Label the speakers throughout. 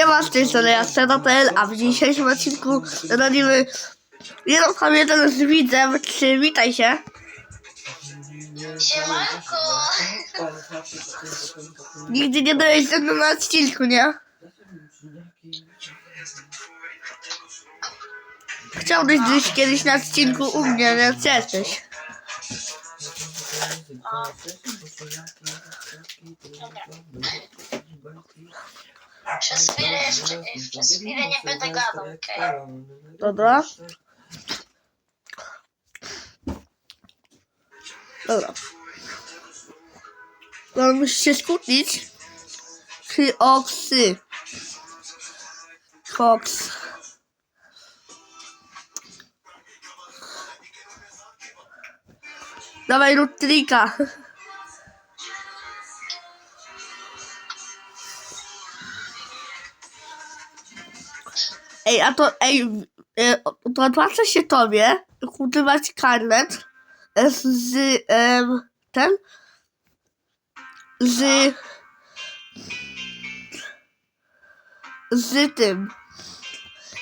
Speaker 1: Siema, z tej strony ja Scena.pl, a w dzisiejszym odcinku robimy jedną pamiętę z widzem, czy witaj się.
Speaker 2: Siemanko!
Speaker 1: Nigdy nie byłeś ze mną na odcinku, nie? Chciałbyś być kiedyś na odcinku u mnie, więc jesteś.
Speaker 2: Przez chwilę jeszcze, przez chwilę nie będę gadał, okej?
Speaker 1: Dobra. Dobra. No, musisz się skupić. Czy oksy. Koks. Dawaj rób Ej, a to, ej, e, to opłaca się tobie kultywować karnet e, z, em, ten, z, z tym.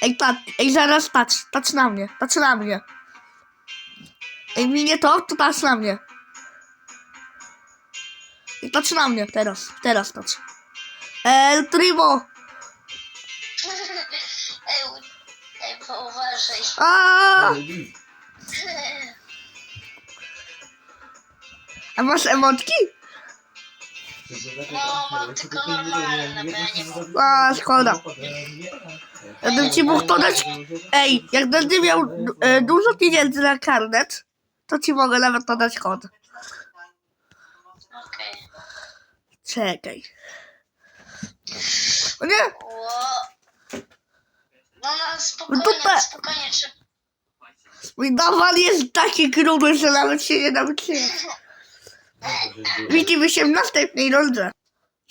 Speaker 1: Ej, patrz, ej, zaraz patrz, patrz na mnie, patrz na mnie. Ej, minie to, to patrz na mnie. Ej, patrz na mnie, teraz, teraz patrz. El Primo! A! A masz emotki?
Speaker 2: No, mam tylko normalne, bo ja nie mam.
Speaker 1: A, szkoda. Ja bym ci mógł podać. Ej, jak będę miał e, dużo pieniędzy na karnet, to ci mogę nawet podać kod.
Speaker 2: Okej.
Speaker 1: Czekaj. O nie!
Speaker 2: Ło. No, no, spokojnie,
Speaker 1: Dupę.
Speaker 2: spokojnie, czy...
Speaker 1: Mój nawal jest taki gruby, że nawet się nie nauczyłem. Widzimy się w następnej rundzie.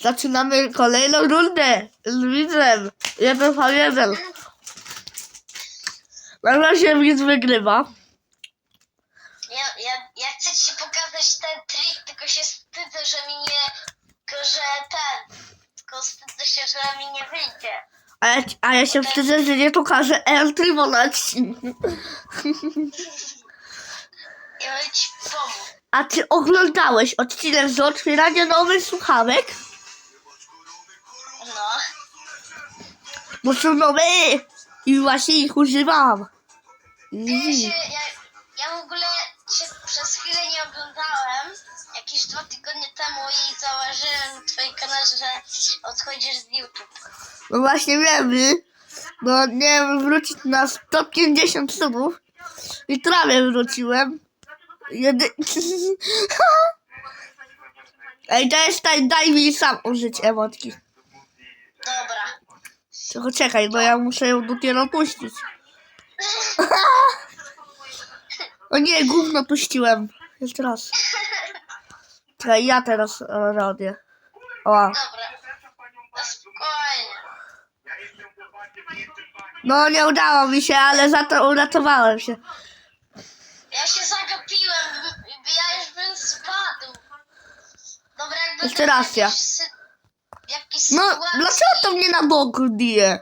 Speaker 1: Zaczynamy kolejną rundę z widzem. Jeden v jeden. Na razie widz wygrywa.
Speaker 2: Ja, ja, ja chcę ci pokazać ten trik, tylko się wstydzę, że mi nie... Tylko, że ten... Tylko wstydzę się, że mi nie wyjdzie.
Speaker 1: A ja, a ja się wstydzę, że nie pokażę na odcinku.
Speaker 2: Ja bym ci pomógł.
Speaker 1: A ty oglądałeś odcinek z otwierania nowych słuchawek?
Speaker 2: No.
Speaker 1: Bo są nowe i właśnie ich używam.
Speaker 2: Ja, się,
Speaker 1: Mm.
Speaker 2: ja, ja w ogóle się przez chwilę nie oglądałem, jakieś dwa tygodnie temu i zauważyłem na twoim kanale, że odchodzisz z YouTube.
Speaker 1: No właśnie wiemy. No nie wiem, wrócić na 150 subów. I prawie wróciłem. Jedy... Ej, daj, daj, daj mi sam użyć emotki.
Speaker 2: Dobra.
Speaker 1: Tylko czekaj, bo ja muszę ją dopiero puścić. O nie, gówno puściłem. Jeszcze raz. Czekaj, ja teraz robię. O,
Speaker 2: Dobra. No spokojnie.
Speaker 1: No nie udało mi się, ale za to uratowałem się.
Speaker 2: Ja się zagapiłem, ja już bym spadł. Dobra, jakby
Speaker 1: Jeszcze raz ja.
Speaker 2: Sy- jakieś
Speaker 1: No,
Speaker 2: sytuacje,
Speaker 1: dlaczego to mnie na boku bije?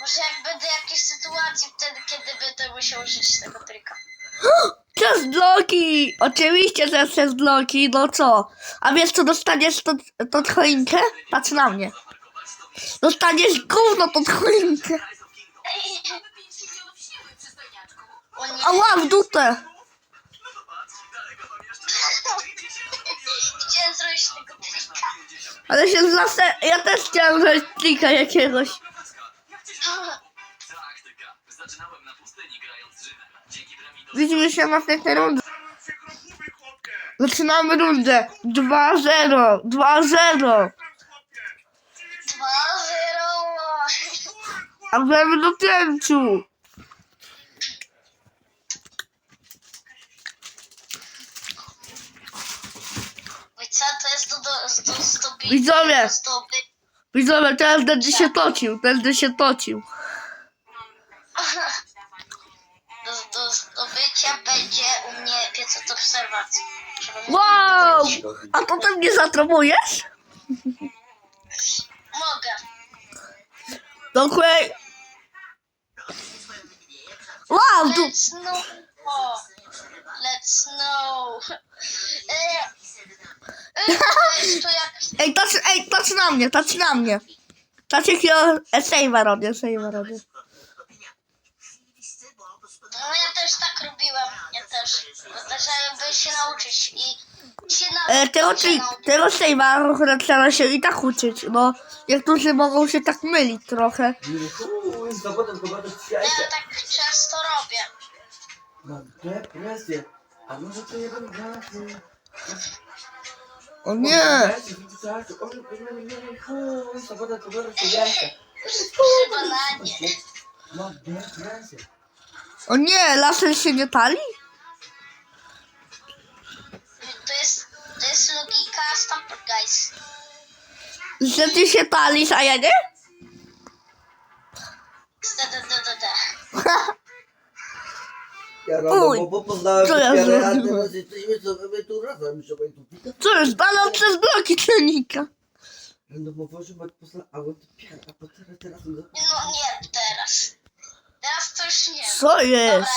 Speaker 2: Może jak będę jakieś sytuacje wtedy, kiedy będę musiał użyć tego trika.
Speaker 1: Przez bloki! Oczywiście, że przez bloki, no co? A wiesz co, dostaniesz to, to choinkę? Patrz na mnie. Dostaniesz gówno tą choinkę. Ała, w dupę.
Speaker 2: Chciałem zrobić tego trika.
Speaker 1: Ale się zase... Ja też chciałem zrobić trika jakiegoś. Widzimy się w następnej rundzie. Zaczynamy rundę. 2-0. 2-0.
Speaker 2: 2-0.
Speaker 1: A wiemy do pięciu.
Speaker 2: Co to jest do, do, do?
Speaker 1: Widzowie.
Speaker 2: Zdoby...
Speaker 1: Widzowie, teraz będę się tocił. Będę się tocił.
Speaker 2: do, do zdobycia będzie u mnie 500 obserwacji.
Speaker 1: Wow! A potem mnie zatromujesz? Dokładnie. Wow, tu...
Speaker 2: Let's know. Let's know. E, e, to jest to jak...
Speaker 1: Ej, patrz, ej, patrz na mnie, patrz na mnie. Patrz jakiego save'a robię, save'a robię.
Speaker 2: No ja też tak robiłem. Ja też. Żeby się nauczyć i się
Speaker 1: E,
Speaker 2: nauczyć.
Speaker 1: tego,
Speaker 2: się
Speaker 1: tri-
Speaker 2: nauczyć.
Speaker 1: tego save'a akurat trzeba się i tak uczyć, bo niektórzy mogą się tak mylić trochę.
Speaker 2: Ja
Speaker 3: przyjaźń.
Speaker 2: tak często robię.
Speaker 3: Mam depresję. A może to nie będę
Speaker 1: O nie!
Speaker 3: Przyjaźń.
Speaker 2: Przy bananie.
Speaker 3: Mam depresję.
Speaker 1: O nie, laser się nie pali?
Speaker 2: To jest, to jest logika Stamper Guys.
Speaker 1: Że ty się palisz, a ja nie?
Speaker 3: Ja
Speaker 1: Uj,
Speaker 3: robię, bo, bo poznałem
Speaker 1: co ja
Speaker 3: dopiero, a
Speaker 1: zrobiłem?
Speaker 3: teraz jesteśmy sobie tu razem, żeby tu pikać.
Speaker 1: Co jest, balon przez bloki trenika.
Speaker 3: No bo może być poznałem, a bo dopiero, a po teraz, teraz, no.
Speaker 2: Nie teraz. Teraz to już nie.
Speaker 1: Co jest?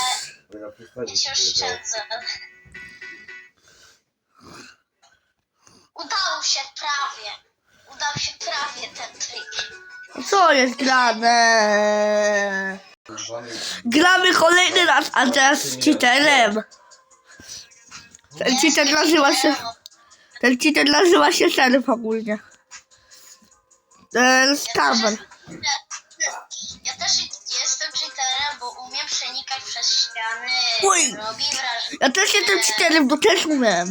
Speaker 3: Bo ja
Speaker 2: Ja się oszczędzę.
Speaker 1: Co jest grane? Gramy kolejny raz, a teraz z cheaterem. Ten cheater nazywa się... Ten cheater nazywa się Serf ogólnie. Ten Stammer.
Speaker 2: Ja też jestem cheaterem, bo umiem przenikać przez ściany.
Speaker 1: Oj.
Speaker 2: Robi wrażenie.
Speaker 1: Ja też jestem cheaterem, bo też umiem.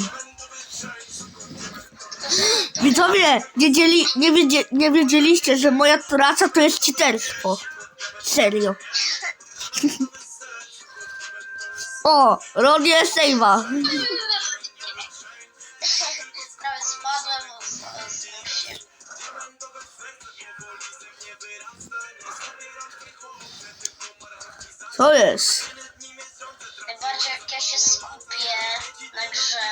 Speaker 1: Widzowie, nie, nie, wiedzie, nie wiedzieliście, że moja praca to jest cheaterstwo. Serio. O, robię save'a.
Speaker 2: Prawie spadłem, znów się.
Speaker 1: Co jest?
Speaker 2: Najbardziej jak ja się skupię na grze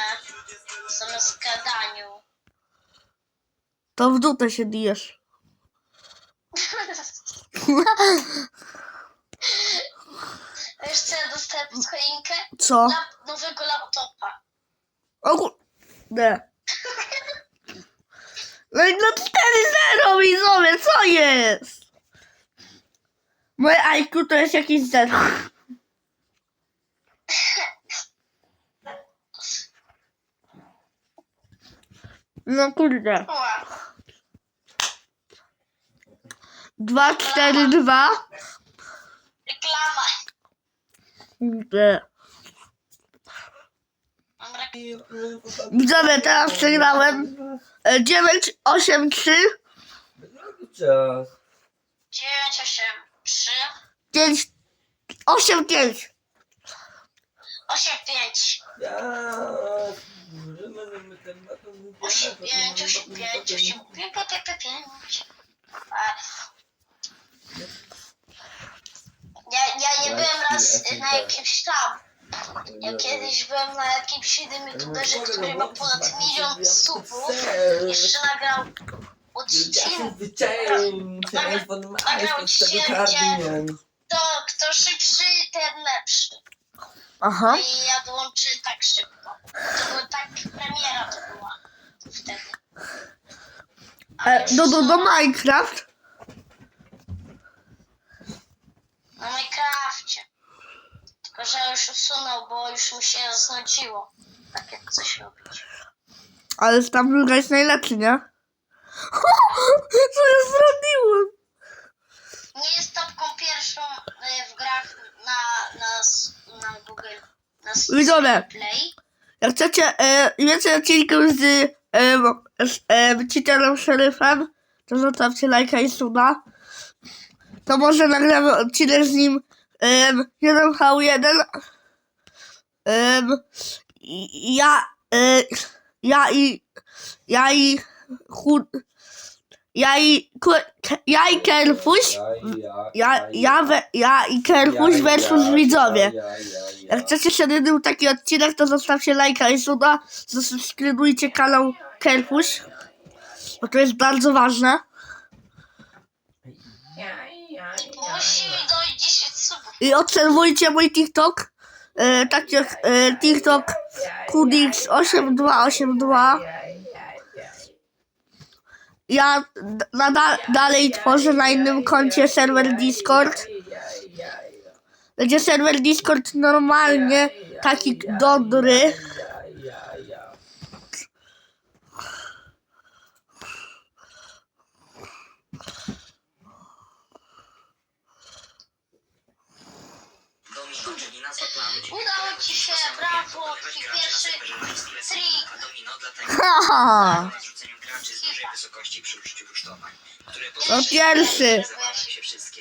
Speaker 2: zamiast gadaniu.
Speaker 1: To w dupę się bijesz.
Speaker 2: Wiesz co ja dostałem pod choinkę?
Speaker 1: Co?
Speaker 2: Lap, nowego laptopa.
Speaker 1: O kurde. No i no 4-0 widzowie, co jest? Moje IQ to jest jakieś zero. No kurde.
Speaker 2: Ła.
Speaker 1: 2, 4, 2.
Speaker 2: Reklama. Reklamę.
Speaker 1: Widzowie, teraz przegrałem e, 9, 8, 3,
Speaker 3: Czas.
Speaker 2: 9, 8, 3,
Speaker 1: 5, 8, 5.
Speaker 2: 8, 5.
Speaker 3: Ja...
Speaker 2: 8, 5, 8, 5, 8, 5, 5, 5. Ja, ja nie byłem raz na jakimś tam. Ja kiedyś byłem na jakimś innym youtuberze, który ma ponad milion subów. Jeszcze nagrał odcinek. To kto szybszy, ten lepszy.
Speaker 1: Aha.
Speaker 2: I ja dołączyłem tak szybko. To była tak premiera to była wtedy. A
Speaker 1: E, do, do, do Minecraft.
Speaker 2: Na Minecrafcie. Tylko, że już usunął, bo już mu się znudziło. Tak jak coś robić.
Speaker 1: Ale tam druga jest najlepszy, nie? Co ja zrobiłem?
Speaker 2: Nie jest topką pierwszą y, w grach na, na, na Google. Na. Play.
Speaker 1: Jak chcecie e, więcej odcinków z, e, z e, cheaterem szeryfem, to zostawcie lajka i suba. To może nagramy odcinek z nim em, 1v1. Em, i- ja, e, ja i ja i chud, ja i ku, ja i Kerfuś ja, ja, we, ja i Kerfuś versus widzowie. Jak chcecie się jeden taki odcinek, to zostawcie lajka i suba, zasubskrybujcie kanał Kerfuś, bo to jest bardzo ważne.
Speaker 2: Musi mi dojść 10 subów.
Speaker 1: I obserwujcie mój TikTok. E, tak jak e, TikTok Kudix8282. Ja nadal, dalej tworzę na innym koncie serwer Discord. Będzie serwer Discord normalnie taki dobry.
Speaker 4: rusztowań, które
Speaker 1: No pierwszy.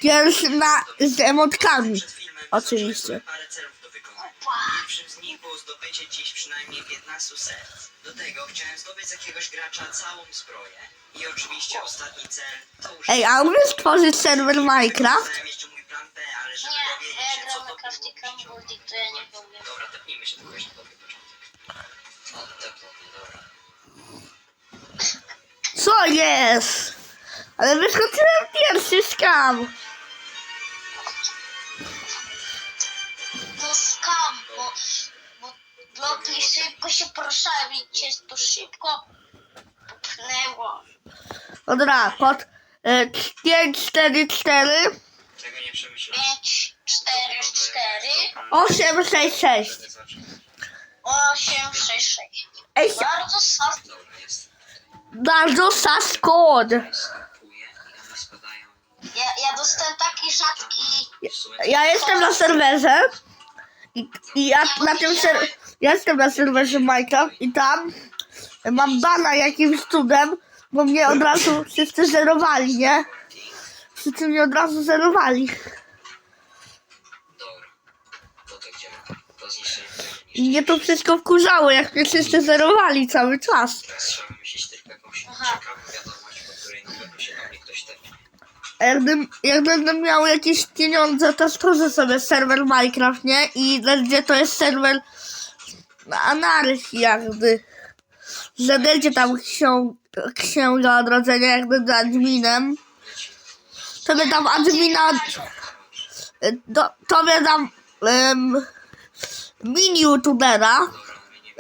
Speaker 1: Pierwszy na, z emotkami. Oczywiście.
Speaker 4: Pierwszym z nich było zdobycie dziś przynajmniej 15 serc. Do tego chciałem zdobyć z jakiegoś gracza całą zbroję. I oczywiście ostatni cel to już...
Speaker 1: Ej, a umiesz stworzyć serwer Minecraft?
Speaker 4: Ale żeby
Speaker 2: Nie,
Speaker 4: dowiedzieć
Speaker 2: ja
Speaker 4: się, co
Speaker 2: gram
Speaker 4: to
Speaker 2: na
Speaker 4: było,
Speaker 2: to ja nie powiem.
Speaker 4: Dobra, tepnijmy się tylko jeszcze dobry początek. O, tepnął mnie, dobra.
Speaker 1: Co jest? Ale wyskoczyłem pierwszy skam.
Speaker 2: No skam, bo, bo bloki szybko się poruszają i cię to szybko popchnęło.
Speaker 1: Dobra, kod e, 544
Speaker 4: Czego nie przemyślałem.
Speaker 2: 5, 4, 4,
Speaker 1: 866.
Speaker 4: Wtedy zacznę.
Speaker 2: 8, 6, 6.
Speaker 1: Ej,
Speaker 2: Bardzo.
Speaker 4: Dobra, jest.
Speaker 1: bardzo sas kod.
Speaker 4: Kupuję i one spadają.
Speaker 2: Ja, ja dostałem taki rzadki.
Speaker 4: W sumie
Speaker 1: Ja jestem na serwerze i, i ja na tym ser, ja jestem na serwerze Minecraft i tam mam bana jakimś cudem, bo mnie od razu wszyscy zerowali, nie? Wszyscy mnie od razu zerowali.
Speaker 4: Dobra. No to gdzie? To zniszczenie tego
Speaker 1: I mnie to wszystko wkurzało, jak mnie wszyscy zerowali cały czas. Jakbym, jak będę miał jakieś pieniądze, to stworzę sobie serwer Minecraft, nie? I będzie to jest serwer na anarchii jakby. Że będzie tam ksiąg księga odrodzenia, jak będę adminem. By dam admina, do, to by dam um, mini youtubera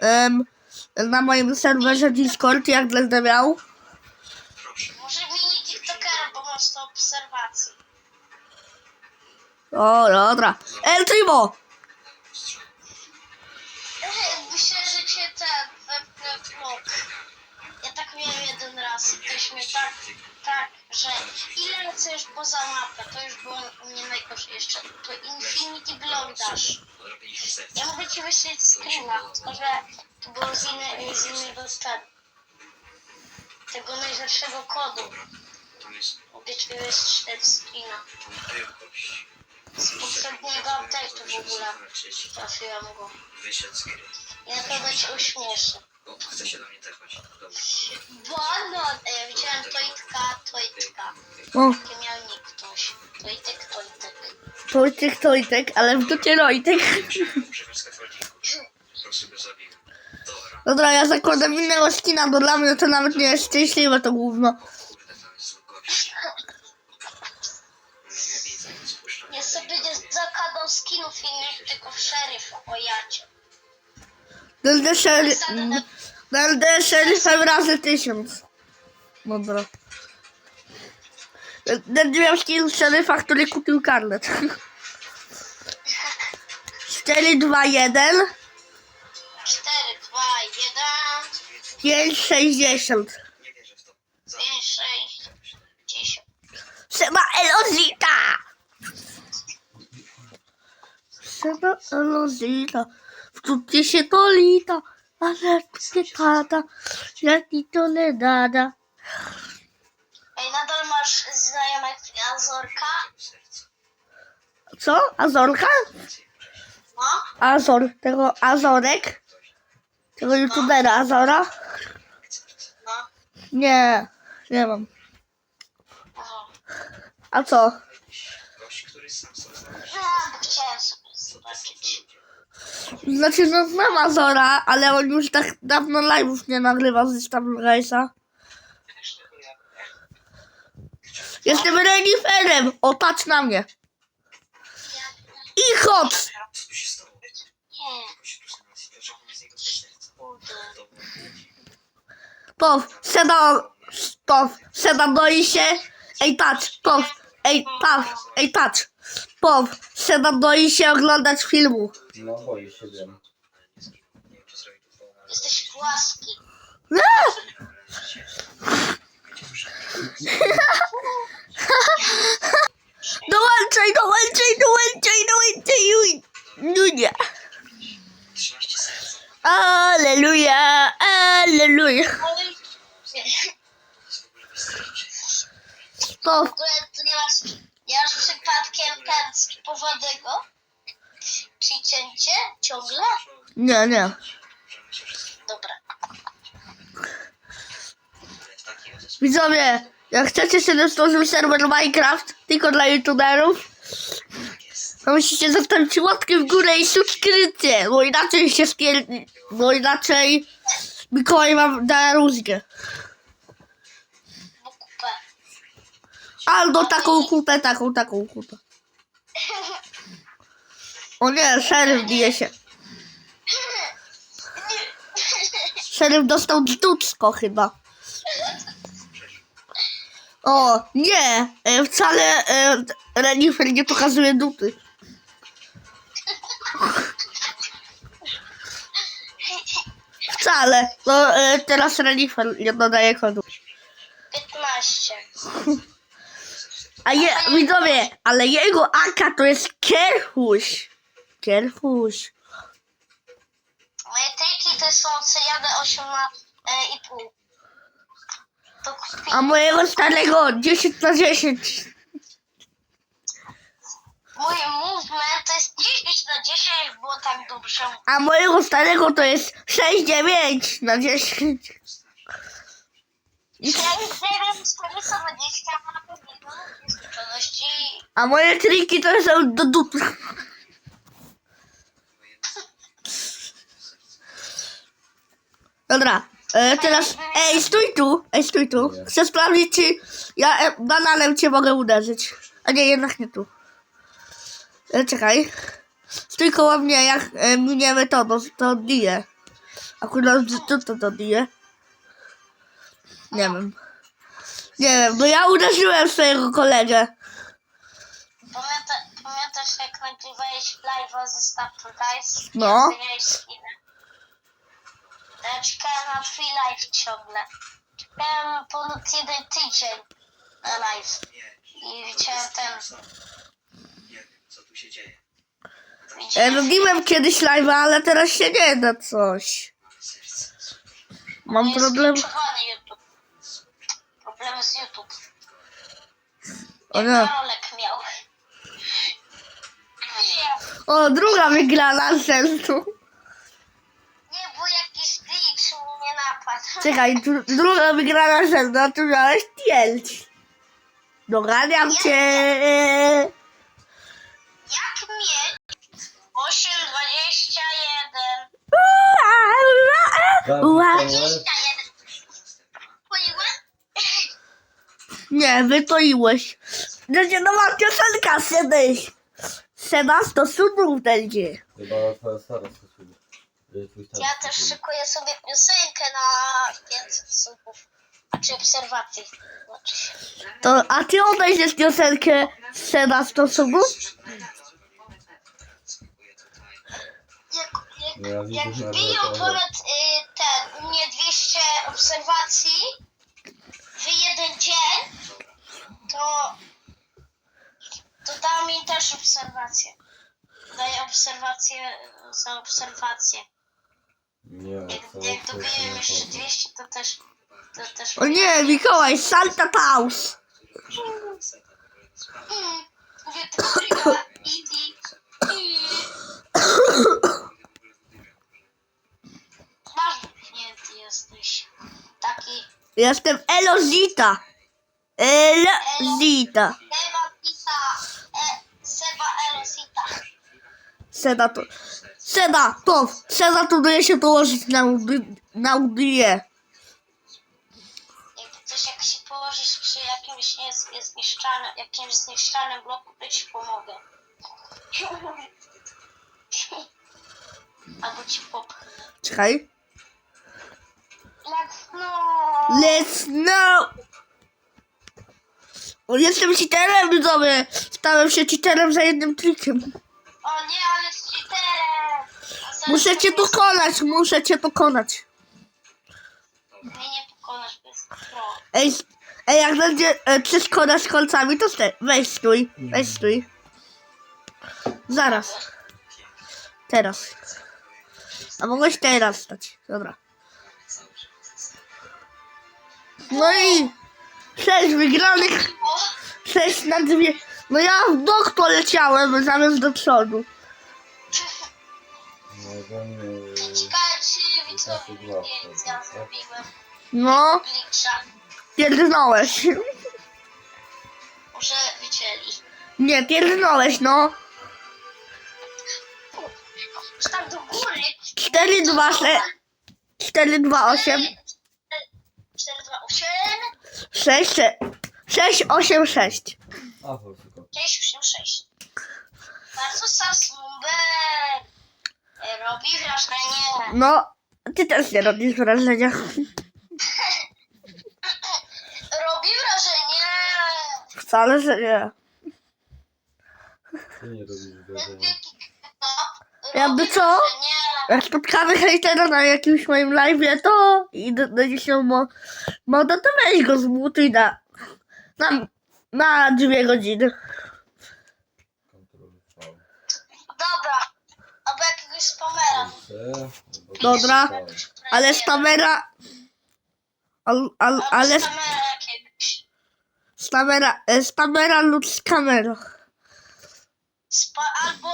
Speaker 1: em, na moim serwerze Discord, jak będę miał.
Speaker 2: Może mini TikTokera, masz to obserwacji.
Speaker 1: O, dobra. El Primo!
Speaker 4: Strzał.
Speaker 2: Myślę, że cię ten wepnę w blok. Ja tak tak, tak, że ile lecę poza mapę, to już było u mnie najgorsze jeszcze. To Infinity Block dasz. Ja mogę ci wyśleć screena, tylko że to było z, inny, z innego ten, tego najlepszego kodu. Mogę ci wyśleć screena. Z poprzedniego update'u w ogóle trafiłem go. I na pewno cię uśmieszy.
Speaker 4: O, chce się do mnie tepać. Dobra.
Speaker 2: Banan! Ja widziałem Tojtka, Tojtka.
Speaker 1: O,
Speaker 2: Taki miał nick ktoś. Tojtek, Tojtek.
Speaker 1: Tojtek, Tojtek, ale w ducie
Speaker 4: używać scaffoldingu. Po prostu go zabiłem. Dobra.
Speaker 1: Dobra, ja zakładam innego skina, bo dla mnie to nawet nie jest szczęśliwe to gówno.
Speaker 4: Kurde, tam jest zły gość. Nie widzę, nie spuszczam.
Speaker 2: Ja sobie nie zakładał skinów innych, tylko w szeryf o jacie.
Speaker 1: Będę szery... Będę szeryfem razy tysiąc. Dobra. Będę miał skin szeryfa, który kupił karnet. 4, 2, 1,
Speaker 2: 4, 2, 1,
Speaker 1: 5, 60.
Speaker 4: Nie wierzę w to.
Speaker 2: 5, 6, 10.
Speaker 1: Trzeba Elozita! Trzeba Elozita. Wczutcie się to lita, ale nie pada, jak ni to nie dada.
Speaker 2: Ej, nadal masz znajomych Azorka?
Speaker 1: Co? Azorka?
Speaker 2: No?
Speaker 1: Azor, tego Azorek? Tego youtubera Azora?
Speaker 2: No.
Speaker 1: Nie, nie mam. A co?
Speaker 2: No, chciałem zobaczyć.
Speaker 1: Znaczy, no znam Azora, ale on już tak dawno live'ów nie nagrywa z tam Race'a. Jestem reniferem. O, patrz na mnie. I chodź. Pow, seda, pow, seda boi się. Ej, patrz, pow, ej, patrz, ej, patrz. Pow, seda boi się oglądać filmu.
Speaker 3: No boję się, wiem.
Speaker 4: Nie wiem, czy zrobił to połowę.
Speaker 2: Jesteś płaski.
Speaker 1: Dołączaj, dołączaj, dołączaj, dołączaj, Ludzie.
Speaker 4: 13 serc.
Speaker 1: Aleluja, aleluja.
Speaker 2: Oj,
Speaker 4: W ogóle
Speaker 2: to nie masz, nie masz przypadkiem ten skipowego? Czyli cięcie? Ciągle?
Speaker 1: nie, nie.
Speaker 4: Się
Speaker 2: Dobra.
Speaker 1: Widzowie, jak chcecie sobie stworzył serwer Minecraft tylko dla youtuberów, to musicie zostawić łapkę w górę i subskrypcję, bo inaczej się spier... bo inaczej Mikołaj wam da rózgę. Albo taką kupę, taką, taką kupę. O nie, szeryf bije się. Szeryf dostał dudsko chyba. O, nie, e, wcale e, Renifer nie pokazuje duty. Wcale, no e, teraz Renifer nie dodaje kodu.
Speaker 2: 15.
Speaker 1: A je, widzowie, ale jego Aka to jest Kerhuś. Kerhuś.
Speaker 2: Moje triki to są Cejady 8 na e, i pół. To kupi.
Speaker 1: A mojego starego 10 na 10.
Speaker 2: Mój movement to jest 10 na 10, było tak dobrze.
Speaker 1: A mojego starego to jest 6-9 na 10.
Speaker 2: Ja już nie wiem, 420 ma pewnego nieskończoności.
Speaker 1: A moje triki to są do dupy. Dobra, e, teraz. Ej, stój tu! Ej, stój tu. Chcę sprawdzić, czy ja e, bananem cię mogę uderzyć. A nie, jednak nie tu. E, czekaj. Stój koło mnie, jak e, miniemy to, to, to odbiję. Akurat tu to, to odbiję. Nie wiem. Nie wiem, bo ja uderzyłem swojego kolegę.
Speaker 2: Pamięta, pamiętasz jak nagrywałeś live'a ze Startu Guys?
Speaker 1: No.
Speaker 2: Skinę. Ja czekałem na free live ciągle. Czekałem ponad jeden tydzień na live.
Speaker 4: Nie,
Speaker 2: I widziałem ten.
Speaker 4: nie wiem, co tu się dzieje.
Speaker 1: E, robiłem kiedyś live'a, ale teraz się nie da coś. Mam
Speaker 2: jest
Speaker 1: problem.
Speaker 2: YouTube. Problemy z YouTube.
Speaker 1: O nie.
Speaker 2: Karolek miał. Nie,
Speaker 1: O, druga wygrana sensu. Czekaj, dru- druga wygrana sensu, a tu miałeś pięć. Doganiam cię.
Speaker 2: Jak mieć 8,21?
Speaker 1: Ua.
Speaker 2: 21. Poiłem?
Speaker 1: Nie, wytoiłeś. Będzie nowa piosenka, Sedej. Seba stosunków będzie.
Speaker 3: Chyba twoja stara stosunek.
Speaker 2: Ja też szykuję sobie piosenkę na 500 subów. Czy obserwacji. Znaczy się.
Speaker 1: To, a ty odejdziesz piosenkę Seba stosunków?
Speaker 4: Spróbuję tutaj.
Speaker 2: Jak,
Speaker 3: No ja
Speaker 2: jak,
Speaker 3: widzę,
Speaker 2: jak
Speaker 3: że
Speaker 2: wbiją
Speaker 3: nawet-
Speaker 2: ponad y, ten, u mnie 200 obserwacji w jeden dzień, to, to da mi też obserwację. Daję obserwację za obserwację.
Speaker 3: Nie,
Speaker 2: Jak,
Speaker 3: co-
Speaker 2: jak dobiję
Speaker 3: co-
Speaker 2: jeszcze
Speaker 3: co-
Speaker 2: 200, to też. To też
Speaker 1: O nie, Mikołaj, Santa Paus.
Speaker 2: Mm, Mówię tylko trika. Idi. Jesteś. Taki.
Speaker 1: Jestem Elozita. Elozita.
Speaker 2: Seba Pita. E, Seba Elosita.
Speaker 1: Seda to. Seda, to. Seda to daje się położyć na, łby- na łbie.
Speaker 2: Jakby coś jak się położysz przy jakimś zniszczalnym, jakimś zniszczalnym bloku, to ci pomogę. Albo ci pop.
Speaker 1: Czekaj.
Speaker 2: Let's no.
Speaker 1: Let's know! Jestem cheaterem, widzowie! Stałem się cheaterem za jednym klikiem.
Speaker 2: O nie, ale
Speaker 1: Muszę cię pokonać, muszę cię pokonać.
Speaker 2: Mnie nie pokonasz bez pro.
Speaker 1: Ej, s- ej jak będzie e, przeszkoda z kolcami, to ste, weź stój, weź stój. Zaraz, teraz. A mogłeś teraz stać, dobra. No i sześć wygranych, sześć na dwie. No ja w bok poleciałem zamiast do przodu.
Speaker 3: No, to nie...
Speaker 2: ciekawe czy widzowie ja zrobiłem.
Speaker 1: No,
Speaker 2: Glitcha.
Speaker 1: pierdnąłeś.
Speaker 2: Może widzieli.
Speaker 1: Nie, pierdnąłeś, no.
Speaker 2: Czy tam do góry?
Speaker 1: 4, 2, 4, 2, 8,
Speaker 2: 4, 2, 8.
Speaker 1: 6, 6, 8, 6.
Speaker 3: A, tylko.
Speaker 2: 6, 8, 6. Bardzo sasumber. Robi wrażenie.
Speaker 1: No, ty też nie robisz wrażenia.
Speaker 2: Robi wrażenie.
Speaker 1: Wcale, że nie.
Speaker 3: Ty nie robisz wrażenia.
Speaker 1: Jakby co? Jak spotkamy hejtera na jakimś moim live'ie, to i do- będzie się mo moda, to weź go zmutuj na, na, na dwie godziny.
Speaker 2: Jakiegoś spamera.
Speaker 1: Dobra. Ale stamera... Al, al, ale
Speaker 2: spamera jakiegoś.
Speaker 1: stamera, e, stamera lub skamera.
Speaker 2: Spa albo,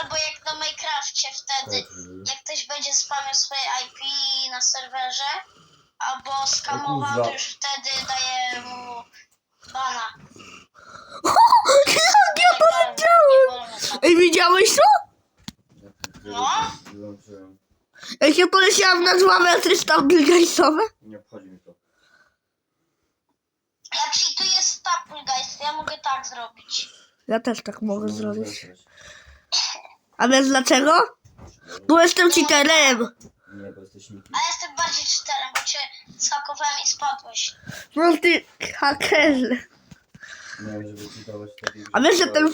Speaker 2: albo jak na Minecrafcie wtedy.
Speaker 3: Dobry.
Speaker 2: Jak ktoś będzie spamiał swoje IP na serwerze, albo skamował, to już wtedy daje mu bana.
Speaker 1: Ja to widziałem? Ej, widziałeś to?
Speaker 2: No.
Speaker 3: Wyłączyłem.
Speaker 1: Jak ja poleciałam na dwa metry stample gajsowe?
Speaker 3: Nie obchodzi mi to.
Speaker 2: Jak ci tu jest to ja mogę tak zrobić.
Speaker 1: Ja też tak mogę
Speaker 3: No,
Speaker 1: zrobić. A wiesz dlaczego? Bo jestem cheaterem.
Speaker 3: Nie, bo jesteś nikim.
Speaker 2: A ja jestem bardziej cheaterem, bo cię skakowałem i spadłeś.
Speaker 1: No ty hakerze.
Speaker 3: Miałem, żeby ci.
Speaker 1: A wiesz, że ten